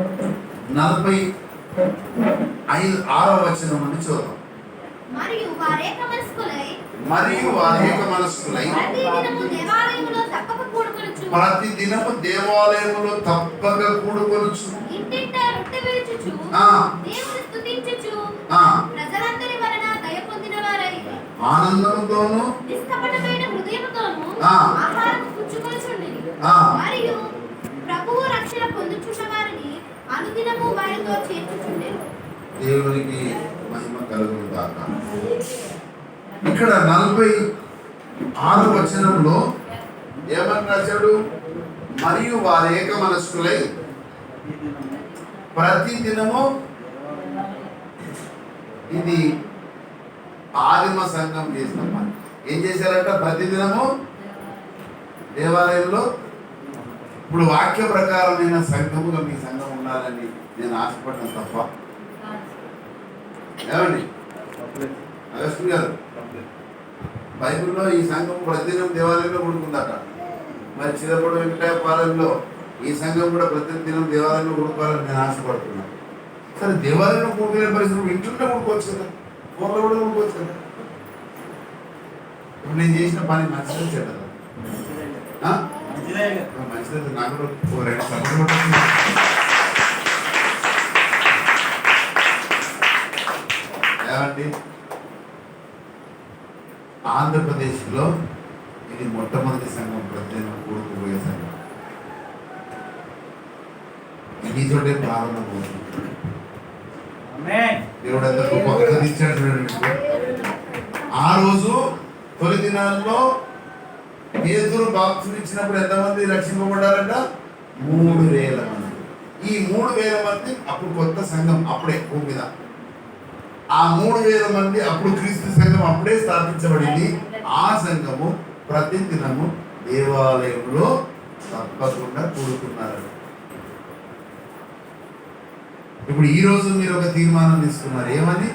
నలభై ఐదు ఆరో వచనం నుండి చూద్దాం. మరియు వారేక మనస్కులై మరియు అనేక మనస్కులై ప్రతి దినము దేవాలయములో తప్పక కూడుకొనుచు. వారై ఆనందంతోను. మరియు రక్షణ పొందుచున్న వారిని అనుదినము వారితో చేర్చుచుండెను. దేవునికి మహిమ కలుగును గాక. ఇక్కడ నలభై ఆరు వచనంలో ఏమని రాశాడు? మరియు వారు ఏక మనస్కులై ప్రతి దినము ఇది ఆదిమ సంఘం చేసిన పని. ఏం చేశారంట? ప్రతి దినము దేవాలయంలో ఇప్పుడు వాక్య ప్రకారమైన సంఘముగా మీ సంఘం ఉండాలని నేను ఆశపడ్డాను తప్ప. ఏమండి? అగస్టు గారు బైబిల్లో ఈ సంఘం ప్రతిదినం దేవాలయంలో కొడుకుందట మరి చిరపడు వెంకటాయపాలెంలో ఈ సంఘం కూడా ప్రతిదినం దేవాలయంలో కొడుకోవాలని నేను ఆశపడుతున్నాను సరే దేవాలయంలో కూడుకునే పరిస్థితులు ఇంట్లో కొడుకోవచ్చు కదా? ఫోన్లో కూడా కొడుకోవచ్చు కదా? ఇప్పుడు నేను చేసిన పని మంచిగా చెడ్డదా? మంచిది. నాకు పడుతుంది. ఏమండి? ఆంధ్రప్రదేశ్లో ఇది మొట్టమొదటి సంఘం ప్రతిదినం కూడుకుపోయే సంఘం. ఈ చోటే ప్రారంభమవుతుంది దేవుడు ఎంత గొప్ప కథ ఇచ్చాడు చూడండి. మీకు. ఆ రోజు తొలి దినాల్లో పేదలు బాక్సులు ఇచ్చినప్పుడు ఎంతమంది రక్షింపబడ్డారంట? మూడు వేల మంది. ఈ మూడు వేల మంది అప్పుడు కొత్త సంఘం అప్పుడే భూమి మీద. ఆ మూడు వేల మంది అప్పుడు క్రీస్తు సంఘం అప్పుడే స్థాపించబడింది. ఆ సంఘము ప్రతి దినము దేవాలయంలో తప్పకుండా కూడుకున్నారు ఇప్పుడు ఈ రోజు మీరు ఒక తీర్మానం తీసుకున్నారు. ఏమని?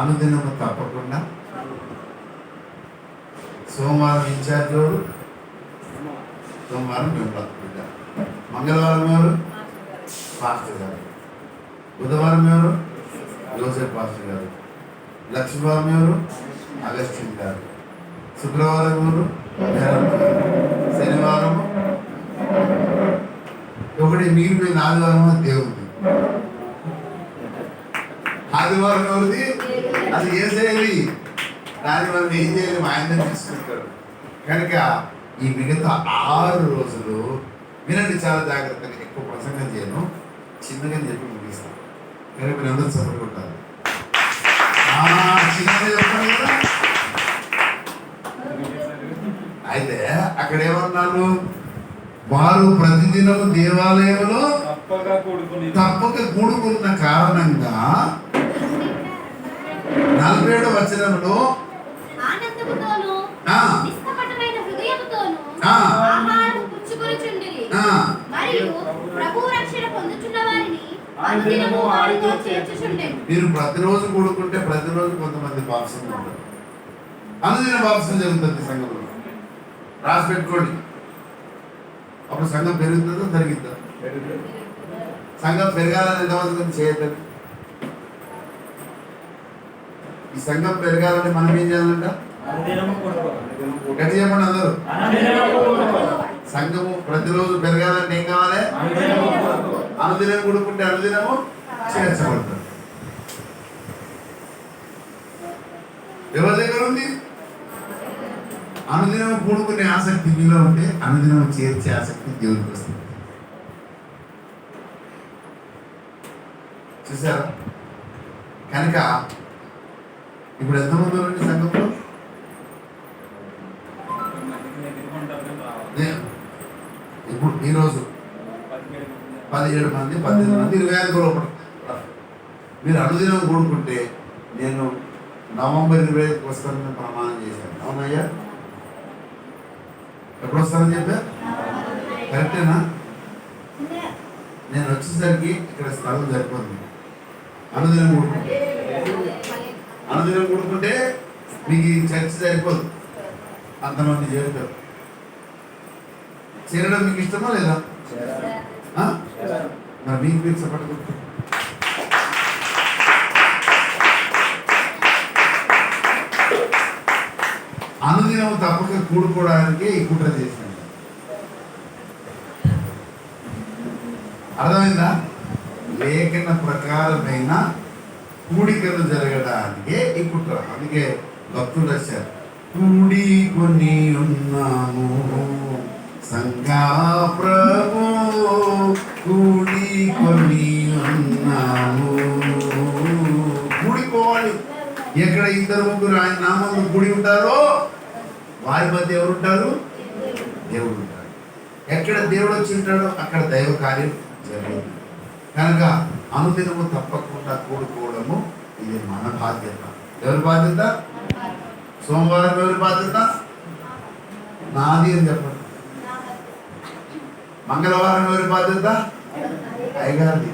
అనుదినము తప్పకుండా సోమవారం ఇన్ఛార్జ్ ఎవరు సోమవారం మేము బిడ్డ మంగళవారం ఎవరు? పాస్టర్ గారు. బుధవారం ఎవరు? జోసెఫ్ పాస్టర్ గారు. లక్ష్మీవారం ఎవరు? అగస్టిన్ గారు. శుక్రవారం ఎవరు? మేడం శనివారం ఒకటి మిగిలిపోయిన ఆదివారం దేవుడి. ఆదివారం ఎవరిది? అది ఏసేది. దాన్ని మనం ఏం చేయలేము ఆయన తీసుకుంటాడు కనుక ఈ మిగతా ఆరు రోజులు వినండి చాలా జాగ్రత్తగా ఎక్కువ ప్రసంగం చేయను. చిన్నగా చెప్పి ముగిస్తాను కనుక మీరు అందరూ సపోర్ట్ అయితే అక్కడ ఏమన్నాను వారు ప్రతిదినము దేవాలయంలో తప్పక కూడుకున్న కారణంగా నలభై ఏడు వచనంలో మీరు ప్రతిరోజు కూడుకుంటే ప్రతిరోజు కొంతమంది బాప్సం ఉంటారు. అనుదిన బాప్సం జరుగుతుంది సంఘంలో. రాసి పెట్టుకోండి. అప్పుడు సంఘం పెరుగుతుందో తరిగిద్దా? సంఘం పెరగాలని ఎంతమంది చేయటం ఈ సంఘం పెరగాలని మనం ఏం చేయాలంట. గట్టి చెప్పండి అందరూ. సంఘము ప్రతిరోజు పెరగాలంటే ఏం కావాలి. అనుదినం కూడుకుంటే అనుదినము చేర్చబడతారు ఎవరి దగ్గర ఉంది? అనుదినం కూడుకునే ఆసక్తి మీలో ఉంటే అనుదినం చేర్చే ఆసక్తి దేవుడికి వస్తుంది. చూసారా? కనుక ఇప్పుడు ఎంతమంది పదిహేడు మంది పద్దెనిమిది మంది ఇరవై ఐదు లోపల. మీరు అనుదినం కూడుకుంటే నేను నవంబర్ ఇరవై ఐదుకి వస్తానని ప్రమాణం చేశాను. అవునయ్యా? ఎప్పుడు వస్తానని చెప్పా? కరెక్టేనా? నేను వచ్చేసరికి ఇక్కడ స్థలం సరిపోతుంది. అనుదినం కూడుకుంటే. అనుదినం కూడుకుంటే మీకు ఈ చర్చ సరిపోదు. అంతమంది చేరుతారు. చేరడం మీకు ఇష్టమా లేదా? మరి మీకు మీరు చెప్పండి అనుదినం తప్పక కూడుకోవడానికి ఈ కుట్ర చేశాను అర్థమైందా? లేఖన ప్రకారమైన కూడికలు జరగడానికే ఈ కుట్ర. అందుకే భక్తులు రాశారు కూడి కొన్ని ఉన్నాము. సంగా ప్రభు కూడి కొన్ని ఉన్నాము. కూడిపోవాలి. ఎక్కడ ఇద్దరు ముగ్గురు ఆయన నామంలో కూడి ఉంటారో వారి మధ్య ఎవరు ఉంటారు దేవుడు ఉంటాడు ఎక్కడ దేవుడు వచ్చి ఉంటాడో అక్కడ దైవ కార్యం జరుగుతుంది. కనుక అనుదినము తప్పకుండా కూడుకోవడము ఇది మన బాధ్యత. ఎవరి బాధ్యత? సోమవారం ఎవరి బాధ్యత? నాది అని చెప్పండి. మంగళవారం ఎవరి బాధ్యత? అయ్యగారిది.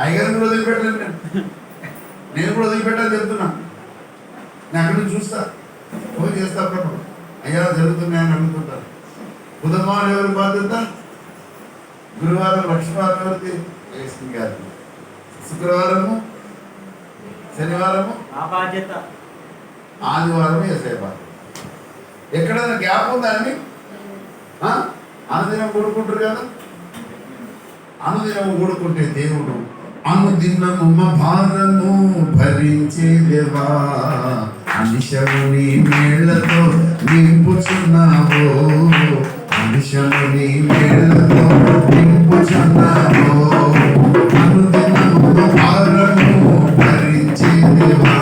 అయ్యగారిని కూడా వదిలిపెట్టలేదు నేను. నేను కూడా వదిలిపెట్టాలని చెప్తున్నా. నేను అక్కడి నుంచి చూస్తా. ఫోన్ చేస్తా అప్పుడప్పుడు. అయ్యా జరుగుతున్నాయని అడుగుతుంటారు బుధవారం ఎవరి బాధ్యత? గురువారం లక్ష్మీవారం ఎవరిది? ఏఎస్పీ గారి శుక్రవారము? శనివారము? బాధ్యత. ఆదివారం ఎస్ఐ బాధ్యత. ఎక్కడైనా గ్యాప్ ఉందా అండి? అనుదినం కూడుకుంటారు కదా? అనుదినం కూడుకుంటే దేవుడు అనుదినము భారము భరించే దేవా. అనిశముని మేళ్ళతో నింపుచున్నావో. అనిశముని మేళ్ళతో నింపుచున్నావో. అనుదినము మా భారము భరించే దేవా.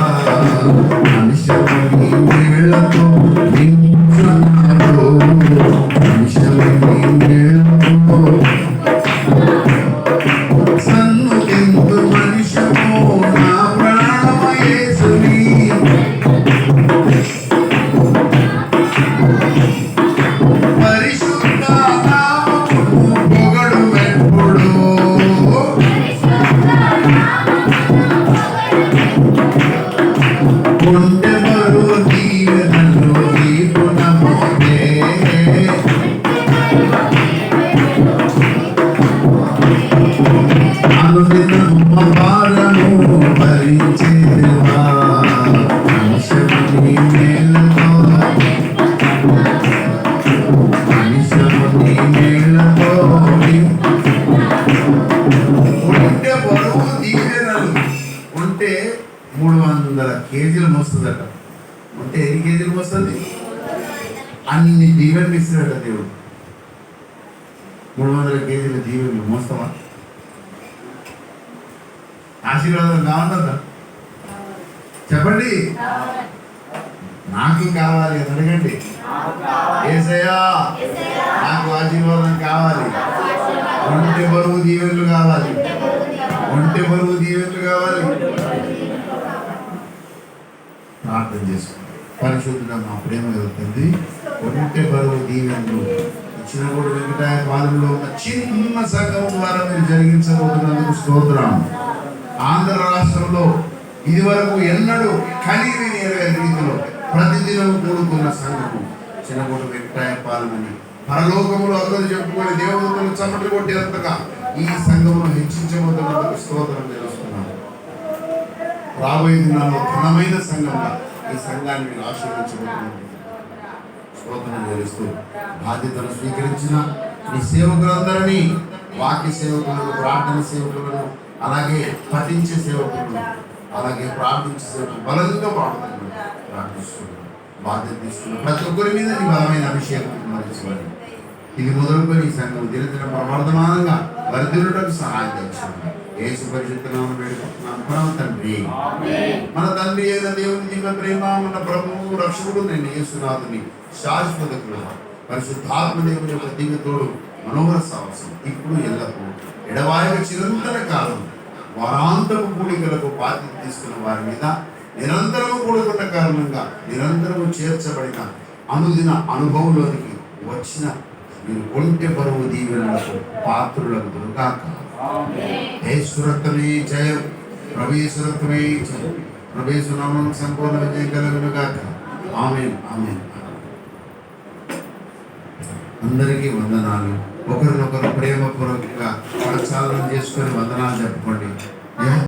అనిశముని మేళ్ళతో నింపుచున్నావో అనుదినము భారము భరించేవా ఉంటే బరువు ఉంటే మూడు వందల కేజీలు మోస్తుందట. ఉంటే ఎన్ని కేజీలు మోస్తుంది? అన్ని దీవెనలు ఇస్తున్నాడట దేవుడు. మూడు వందల కేజీల దీవెనలు మోస్తావా? ఆశీర్వాదం కావాలన్నా చెప్పండి. నాకు కావాలి? అని అడగండి. ఏసయ్యా నాకు ఆశీర్వాదం కావాలి. ఒంటి బరువు దీవెనలు కావాలి. ఒంటి బరువు దీవెనలు కావాలి. ప్రార్థన చేసుకోండి పరిశుద్ధుడ మా ప్రేమ వెళ్తుంది ఒంటి బరువు దీవెనలు ఇచ్చిన కూడా వెంకటాయ పాదంలో ఉన్న చిన్న సగం ద్వారా మీరు జరిగించబోతున్నందుకు స్తోత్రం. ఆంధ్ర రాష్ట్రంలో ఇదివరకు ఎన్నడూ కనీవి నేరవేరు రీతిలో ప్రతిదినం కూడుకున్న సంఘము. చిన్నగూడ వెంకటాయ పాలనని పరలోకములో అందరూ చెప్పుకొని దేవతలు చమటలు కొట్టేంతగా ఈ సంఘమును హెచ్చించబోతున్నందుకు స్తోత్రం తెలుస్తున్నాను. రాబోయే దినాల్లో ఘనమైన సంఘంగా ఈ సంఘాన్ని మీరు ఆశీర్వించబోతున్నారు స్తోత్రం తెలుస్తూ బాధ్యతను స్వీకరించిన మీ సేవకులందరినీ వాక్య సేవకులను ప్రార్థన సేవకులను అలాగే పఠించే సేవకులను అలాగే ప్రార్థించే సేవకులు బలంగా పాడుతున్నారు. ప్రార్థిస్తున్నాను బాధ్యత తీసుకున్న ప్రతి ఒక్కరి మీద నీ బలమైన అభిషేకం మరించబడి ఇది మొదలుకొని సంఘం దినదిన ప్రవర్ధమానంగా వర్ధిల్లుటకు సహాయం తెచ్చింది. ఏసు పరిశుద్ధనామం వేడుకుంటున్నాను పరమ తండ్రి. మన తండ్రి అయిన దేవుని దివ్య ప్రేమ మన ప్రభువు రక్షకుడు నేను యేసునాథుని శాశ్వత కృప పరిశుద్ధాత్మ దేవుని యొక్క దివ్య తోడు మనోహర సాహసం ఇప్పుడు ఎల్లప్పుడూ. ఎడవాయక చిరంతర కాలం వారాంతపు కూడికలకు బాధ్యత తీసుకున్న వారి మీద నిరంతరము కూడుకున్న కారణంగా నిరంతరము చేర్చబడిన అనుదిన అనుభవంలోనికి వచ్చిన మీరు ఒంటె బరువు దీవెనలకు పాత్రులకు దొరకాక. ఏసురక్తమే జయం. ప్రవేశరక్తమే జయం. ప్రవేశనామం సంపూర్ణ విజయం కలుగునుగాక. ఆమె ఆమె అందరికీ వందనాలు. ఒకరినొకరు ప్రేమపూర్వకంగా ప్రసాదం చేసుకొని వందనాలు చెప్పుకోండి.